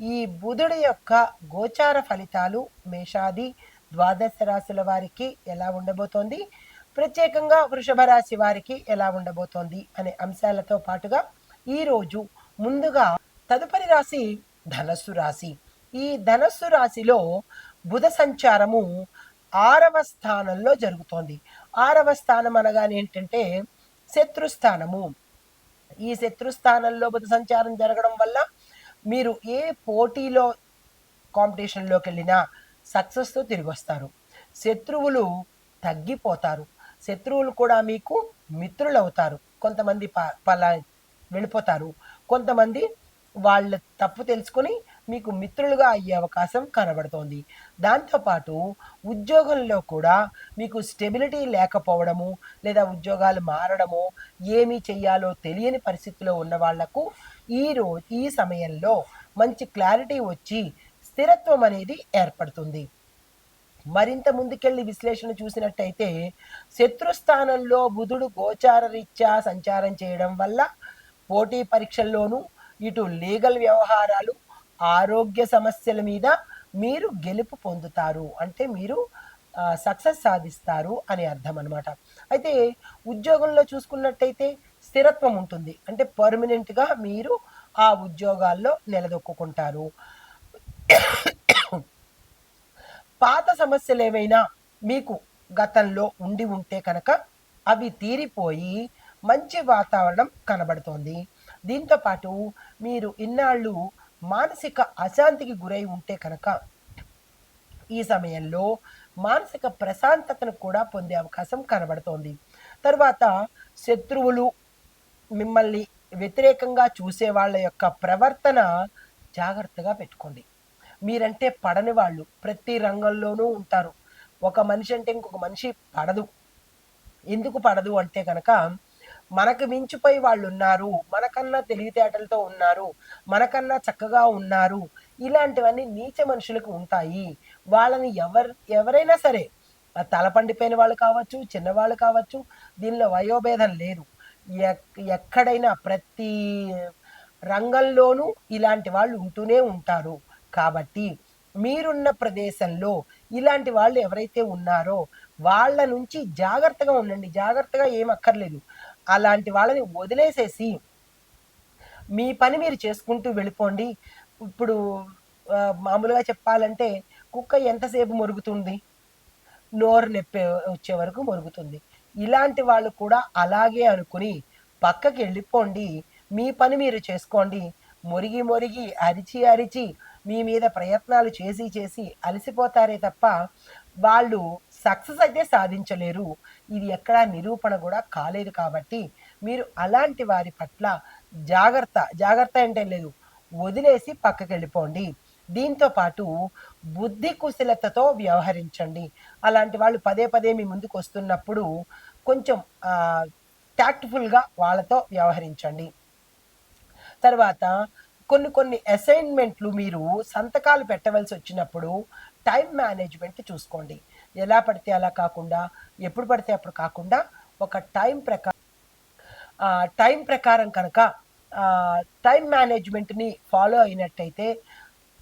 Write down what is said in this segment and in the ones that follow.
ఈ బుధుడి యొక్క గోచార ఫలితాలు మేషాది ద్వాదశ రాశుల వారికి ఎలా ఉండబోతోంది? ప్రత్యేకంగా వృషభ రాశి వారికి ఎలా ఉండబోతోంది? అనే అంశాలతో పాటుగా ఈరోజు ముందుగా తదుపరి రాశి ధనస్సు రాశి. ఈ ధనస్సు రాశిలో బుధ సంచారము ఆరవ స్థానంలో జరుగుతోంది. ఆరవ స్థానం అనగానే ఏంటంటే శత్రుస్థానము. ఈ శత్రుస్థానంలో బుధ సంచారం జరగడం వల్ల మీరు ఏ పోటీలో కాంపిటీషన్లోకి వెళ్ళినా సక్సెస్తో తిరిగి వస్తారు శత్రువులు తగ్గిపోతారు. శత్రువులు కూడా మీకు మిత్రులు అవుతారు కొంతమంది ప పలా వెళ్ళిపోతారు. కొంతమంది వాళ్ళ తప్పు తెలుసుకొని మీకు మిత్రులుగా అయ్యే అవకాశం కనబడుతోంది. దాంతోపాటు ఉద్యోగంలో కూడా మీకు స్టెబిలిటీ లేకపోవడము లేదా ఉద్యోగాలు మారడము ఏమి చెయ్యాలో తెలియని పరిస్థితిలో ఉన్న వాళ్ళకు ఈ రోజు ఈ సమయంలో మంచి క్లారిటీ వచ్చి స్థిరత్వం అనేది ఏర్పడుతుంది. మరింత ముందుకెళ్ళి విశ్లేషణ చూసినట్టయితే శత్రుస్థానంలో బుధుడు గోచార రీత్యా సంచారం చేయడం వల్ల పోటీ పరీక్షల్లోనూ ఇటు లీగల్ వ్యవహారాలు ఆరోగ్య సమస్యల మీద మీరు గెలుపు పొందుతారు. అంటే మీరు సక్సెస్ సాధిస్తారు అని అర్థం అనమాట అయితే ఉద్యోగంలో చూసుకున్నట్టయితే స్థిరత్వం ఉంటుంది. అంటే పర్మనెంట్గా మీరు ఆ ఉద్యోగాల్లో నిలదొక్కుంటారు పాత సమస్యలు ఏవైనా మీకు గతంలో ఉండి ఉంటే కనుక అవి తీరిపోయి మంచి వాతావరణం కనబడుతోంది. దీంతో పాటు మీరు ఇన్నాళ్ళు మానసిక అశాంతికి గురై ఉంటే కనుక ఈ సమయంలో మానసిక ప్రశాంతతను కూడా పొందే అవకాశం కనబడుతోంది. తర్వాత శత్రువులు మిమ్మల్ని వ్యతిరేకంగా చూసే వాళ్ళ యొక్క ప్రవర్తన జాగ్రత్తగా పెట్టుకోండి. మీరంటే పడని వాళ్ళు ప్రతి రంగంలోనూ ఉంటారు. ఒక మనిషి అంటే ఇంకొక మనిషి పడదు. ఎందుకు పడదు అంటే కనుక మనకు మించిపోయి వాళ్ళు ఉన్నారు మనకన్నా తెలివితేటలతో ఉన్నారు మనకన్నా చక్కగా ఉన్నారు ఇలాంటివన్నీ నీచ మనుషులకు ఉంటాయి. వాళ్ళని ఎవరు ఎవరైనా సరే తల పండిపోయిన వాళ్ళు కావచ్చు చిన్నవాళ్ళు కావచ్చు దీనిలో వయోభేదం లేదు. ఎక్- ఎక్కడైనా ప్రతి రంగంలోనూ ఇలాంటి వాళ్ళు ఉంటూనే ఉంటారు. కాబట్టి మీరున్న ప్రదేశంలో ఇలాంటి వాళ్ళు ఎవరైతే ఉన్నారో వాళ్ళ నుంచి జాగ్రత్తగా ఉండండి. జాగ్రత్తగా ఏం అక్కర్లేదు. అలాంటి వాళ్ళని వదిలేసేసి మీ పని మీరు చేసుకుంటూ వెళ్ళిపోండి. ఇప్పుడు మామూలుగా చెప్పాలంటే కుక్క ఎంతసేపు మురుగుతుంది? నోరు నొప్పి వచ్చే వరకు మురుగుతుంది. ఇలాంటి వాళ్ళు కూడా అలాగే అనుకుని పక్కకి వెళ్ళిపోండి. మీ పని మీరు చేసుకోండి. మురిగి మురిగి అరిచి అరిచి మీ మీద ప్రయత్నాలు చేసి చేసి అలసిపోతారే తప్ప వాళ్ళు సక్సెస్ అయితే సాధించలేరు. ఇది ఎక్కడా నిరూపణ కూడా కాలేదు కాబట్టి మీరు అలాంటి వారి పట్ల జాగ్రత్త జాగ్రత్త అంటే లేదు వదిలేసి పక్కకి వెళ్ళిపోండి దీంతో పాటు బుద్ధి కుశలతతో వ్యవహరించండి. అలాంటి వాళ్ళు పదే పదే మీ ముందుకు వస్తున్నప్పుడు కొంచెం టాక్ట్ఫుల్గా వాళ్ళతో వ్యవహరించండి. తర్వాత కొన్ని కొన్ని అసైన్మెంట్లు మీరు సంతకాలు పెట్టవలసి వచ్చినప్పుడు టైం మేనేజ్మెంట్ చూసుకోండి. ఎలా పడితే అలా కాకుండా ఎప్పుడు పడితే అప్పుడు కాకుండా ఒక టైం ప్రకారం టైం ప్రకారం కనుక టైం మేనేజ్మెంట్ని ఫాలో అయినట్టయితే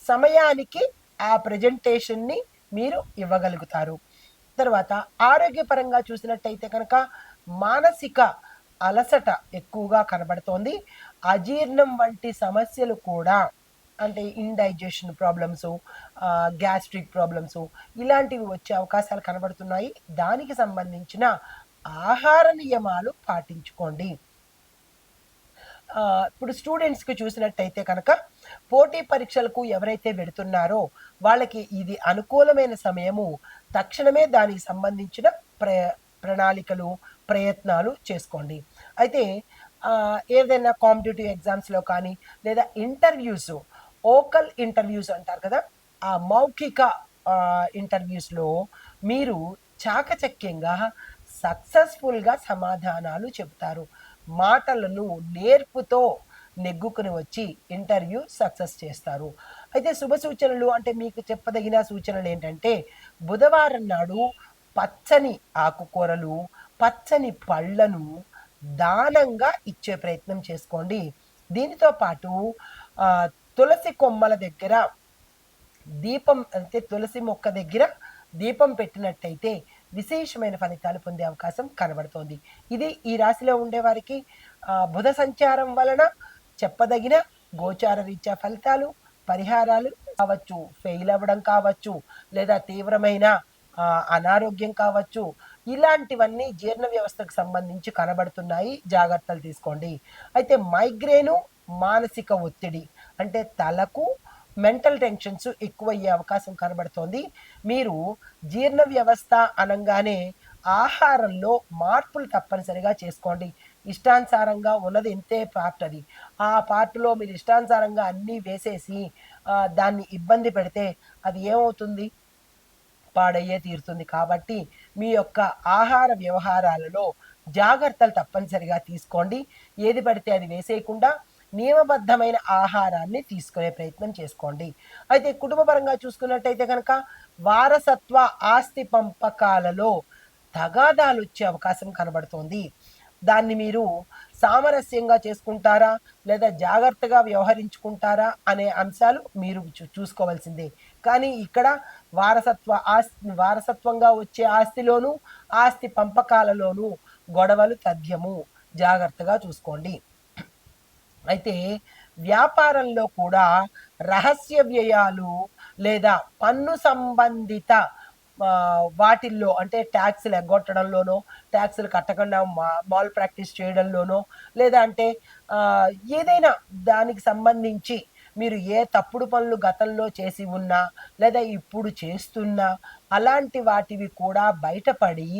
సమయానికి ఆ ప్రజెంటేషన్ని మీరు ఇవ్వగలుగుతారు. తర్వాత ఆరోగ్యపరంగా చూసినట్టయితే కనుక మానసిక అలసట ఎక్కువగా కనబడుతోంది. అజీర్ణం వంటి సమస్యలు కూడా అంటే ఇండైజెషన్ ప్రాబ్లమ్స్ గ్యాస్ట్రిక్ ప్రాబ్లమ్స్ ఇలాంటివి వచ్చే అవకాశాలు కనబడుతున్నాయి. దానికి సంబంధించిన ఆహార నియమాలు పాటించుకోండి. ఇప్పుడు స్టూడెంట్స్కి చూసినట్టయితే కనుక పోటీ పరీక్షలకు ఎవరైతే వెడుతున్నారో వాళ్ళకి ఇది అనుకూలమైన సమయము. తక్షణమే దానికి సంబంధించిన ప్ర ప్రణాళికలు ప్రయత్నాలు చేసుకోండి. అయితే ఏదైనా కాంపిటేటివ్ ఎగ్జామ్స్లో కానీ లేదా ఇంటర్వ్యూస్ ఓకల్ ఇంటర్వ్యూస్ అంటారు కదా ఆ మౌఖిక ఇంటర్వ్యూస్లో మీరు చాకచక్యంగా సక్సెస్ఫుల్గా సమాధానాలు చెబుతారు. మాటలను నేర్పుతో నెగ్గుకుని వచ్చి ఇంటర్వ్యూ సక్సెస్ చేస్తారు. అయితే శుభ సూచనలు అంటే మీకు చెప్పదగిన సూచనలు ఏంటంటే బుధవారం నాడు పచ్చని ఆకుకూరలు పచ్చని పళ్ళను దానంగా ఇచ్చే ప్రయత్నం చేసుకోండి. దీనితో పాటు తులసి కొమ్మల దగ్గర దీపం అంటే తులసి మొక్క దగ్గర దీపం పెట్టినట్టయితే విశేషమైన ఫలితాలు పొందే అవకాశం కనబడుతోంది. ఇది ఈ రాశిలో ఉండే వారికి బుధ సంచారం వలన చెప్పదగిన గోచార రీత్యా ఫలితాలు పరిహారాలు కావచ్చు ఫెయిల్ అవ్వడం కావచ్చు లేదా తీవ్రమైన అనారోగ్యం కావచ్చు ఇలాంటివన్నీ జీర్ణ వ్యవస్థకు సంబంధించి కనబడుతున్నాయి. జాగ్రత్తలు తీసుకోండి. అయితే మైగ్రేను మానసిక ఒత్తిడి అంటే తలకు మెంటల్ టెన్షన్స్ ఎక్కువయ్యే అవకాశం కనబడుతోంది. మీరు జీర్ణ వ్యవస్థ అనగానే ఆహారంలో మార్పులు తప్పనిసరిగా చేసుకోండి. ఇష్టానుసారంగా ఉన్నది ఎంతే పార్ట్ అది. ఆ పార్ట్లో మీరు ఇష్టానుసారంగా అన్నీ వేసేసి దాన్ని ఇబ్బంది పెడితే అది ఏమవుతుంది? పాడయ్యే తీరుతుంది. కాబట్టి మీ యొక్క ఆహార వ్యవహారాలలో జాగ్రత్తలు తప్పనిసరిగా తీసుకోండి. ఏది పడితే అది వేసేయకుండా నియమబద్ధమైన ఆహారాన్ని తీసుకునే ప్రయత్నం చేసుకోండి. అయితే కుటుంబపరంగా చూసుకున్నట్టయితే కనుక వారసత్వ ఆస్తి పంపకాలలో తగాదాలు వచ్చే అవకాశం కనబడుతోంది. దాన్ని మీరు సామరస్యంగా చేసుకుంటారా? లేదా జాగ్రత్తగా వ్యవహరించుకుంటారా? అనే అంశాలు మీరు చూ- చూసుకోవాల్సిందే. కానీ ఇక్కడ వారసత్వ ఆస్తి వారసత్వంగా వచ్చే ఆస్తిలోను ఆస్తి పంపకాలలోనూ గొడవలు తథ్యము జాగ్రత్తగా చూసుకోండి. అయితే వ్యాపారంలో కూడా రహస్య వ్యయాలు లేదా పన్ను సంబంధిత వాటిల్లో అంటే ట్యాక్స్లు ఎగ్గొట్టడంలోనో ట్యాక్స్లు కట్టకుండా మా మాల్ ప్రాక్టీస్ చేయడంలోనో లేదా అంటే ఏదైనా దానికి సంబంధించి మీరు ఏ తప్పుడు పనులు గతంలో చేసి ఉన్నా లేదా ఇప్పుడు చేస్తున్నా అలాంటి వాటివి కూడా బయటపడి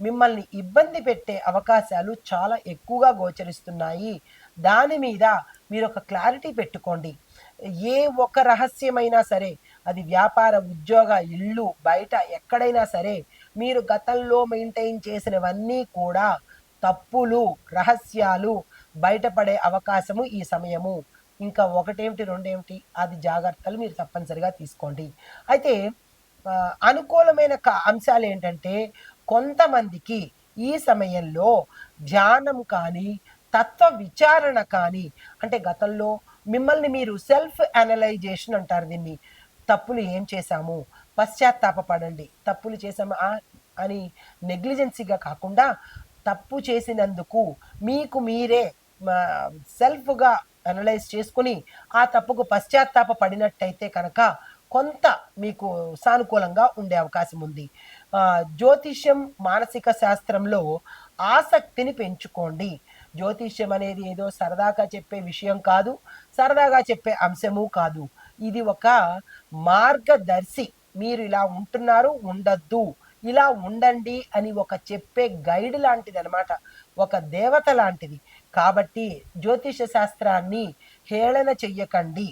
మిమ్మల్ని ఇబ్బంది పెట్టే అవకాశాలు చాలా ఎక్కువగా గోచరిస్తున్నాయి. దాని మీద మీరు ఒక క్లారిటీ పెట్టుకోండి. ఏ ఒక రహస్యమైనా సరే అది వ్యాపార ఉద్యోగ ఇల్లు బయట ఎక్కడైనా సరే మీరు గతంలో మెయింటైన్ చేసినవన్నీ కూడా తప్పులు రహస్యాలు బయటపడే అవకాశము ఈ సమయము. ఇంకా ఒకటేమిటి రెండేమిటి అది జాగ్రత్తలు మీరు తప్పనిసరిగా తీసుకోండి. అయితే అనుకూలమైన అంశాలు ఏంటంటే కొంతమందికి ఈ సమయంలో ధ్యానం కానీ తత్వ విచారణ కానీ అంటే గతంలో మిమ్మల్ని మీరు సెల్ఫ్ అనలైజేషన్ అంటారు దీన్ని. తప్పులు ఏం చేశాము? పశ్చాత్తాపపడండి. తప్పులు చేశాము? అని నెగ్లిజెన్సీగా కాకుండా తప్పు చేసినందుకు మీకు మీరే సెల్ఫ్గా అనలైజ్ చేసుకుని ఆ తప్పుకు పశ్చాత్తాప పడినట్టయితే కనుక కొంత మీకు సానుకూలంగా ఉండే అవకాశం ఉంది. జ్యోతిష్యం మానసిక శాస్త్రంలో ఆసక్తిని పెంచుకోండి. జ్యోతిష్యం అనేది ఏదో సరదాగా చెప్పే విషయం కాదు సరదాగా చెప్పే అంశము కాదు. ఇది ఒక మార్గదర్శి. మీరు ఇలా ఉంటున్నారు ఉండద్దు. ఇలా ఉండండి అని ఒక చెప్పే గైడ్ లాంటిది అనమాట ఒక దేవత లాంటిది. కాబట్టి జ్యోతిష శాస్త్రాన్ని హేళన చెయ్యకండి.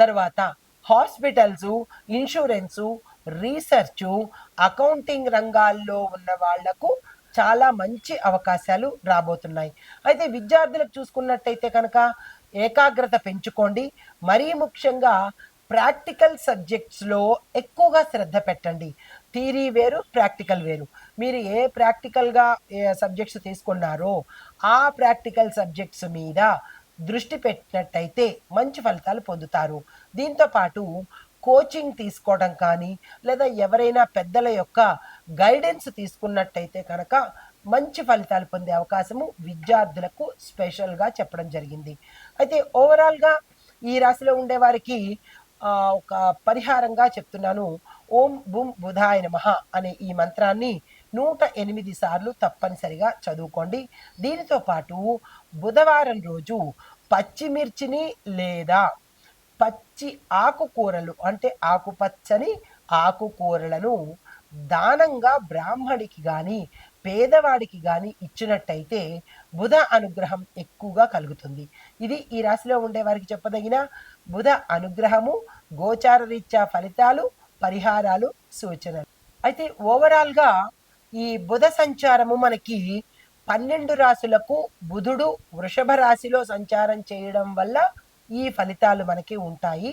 తర్వాత హాస్పిటల్స్ ఇన్సూరెన్సు రీసెర్చ్ అకౌంటింగ్ రంగాల్లో ఉన్న వాళ్ళకు చాలా మంచి అవకాశాలు రాబోతున్నాయి. అయితే విద్యార్థులకు చూసుకున్నట్టయితే కనుక ఏకాగ్రత పెంచుకోండి. మరీ ముఖ్యంగా ప్రాక్టికల్ సబ్జెక్ట్స్లో ఎక్కువగా శ్రద్ధ పెట్టండి. థీరీ వేరు ప్రాక్టికల్ వేరు. మీరు ఏ ప్రాక్టికల్గా సబ్జెక్ట్స్ తీసుకున్నారో ఆ ప్రాక్టికల్ సబ్జెక్ట్స్ మీద దృష్టి పెట్టినట్టయితే మంచి ఫలితాలు పొందుతారు. దీంతో పాటు కోచింగ్ తీసుకోవడం కానీ లేదా ఎవరైనా పెద్దల యొక్క గైడెన్స్ తీసుకున్నట్టయితే కనుక మంచి ఫలితాలు పొందే అవకాశము విద్యార్థులకు స్పెషల్గా చెప్పడం జరిగింది. అయితే ఓవరాల్గా ఈ రాశిలో ఉండే వారికి ఒక పరిహారంగా చెప్తున్నాను. ఓం బుం బుధాయ నమ అనే ఈ మంత్రాన్ని నూట ఎనిమిది సార్లు తప్పనిసరిగా చదువుకోండి. దీనితో పాటు బుధవారం రోజు పచ్చిమిర్చిని లేదా పచ్చి ఆకుకూరలు అంటే ఆకుపచ్చని ఆకుకూరలను దానంగా బ్రాహ్మడికి కానీ పేదవాడికి కానీ ఇచ్చినట్టయితే బుధ అనుగ్రహం ఎక్కువగా కలుగుతుంది. ఇది ఈ రాశిలో ఉండే వారికి చెప్పదగిన బుధ అనుగ్రహము గోచార రీత్యా ఫలితాలు పరిహారాలు సూచనలు. అయితే ఓవరాల్గా ఈ బుధ సంచారము మనకి పన్నెండు రాశులకు బుధుడు వృషభ రాశిలో సంచారం చేయడం వల్ల ఈ ఫలితాలు మనకి ఉంటాయి.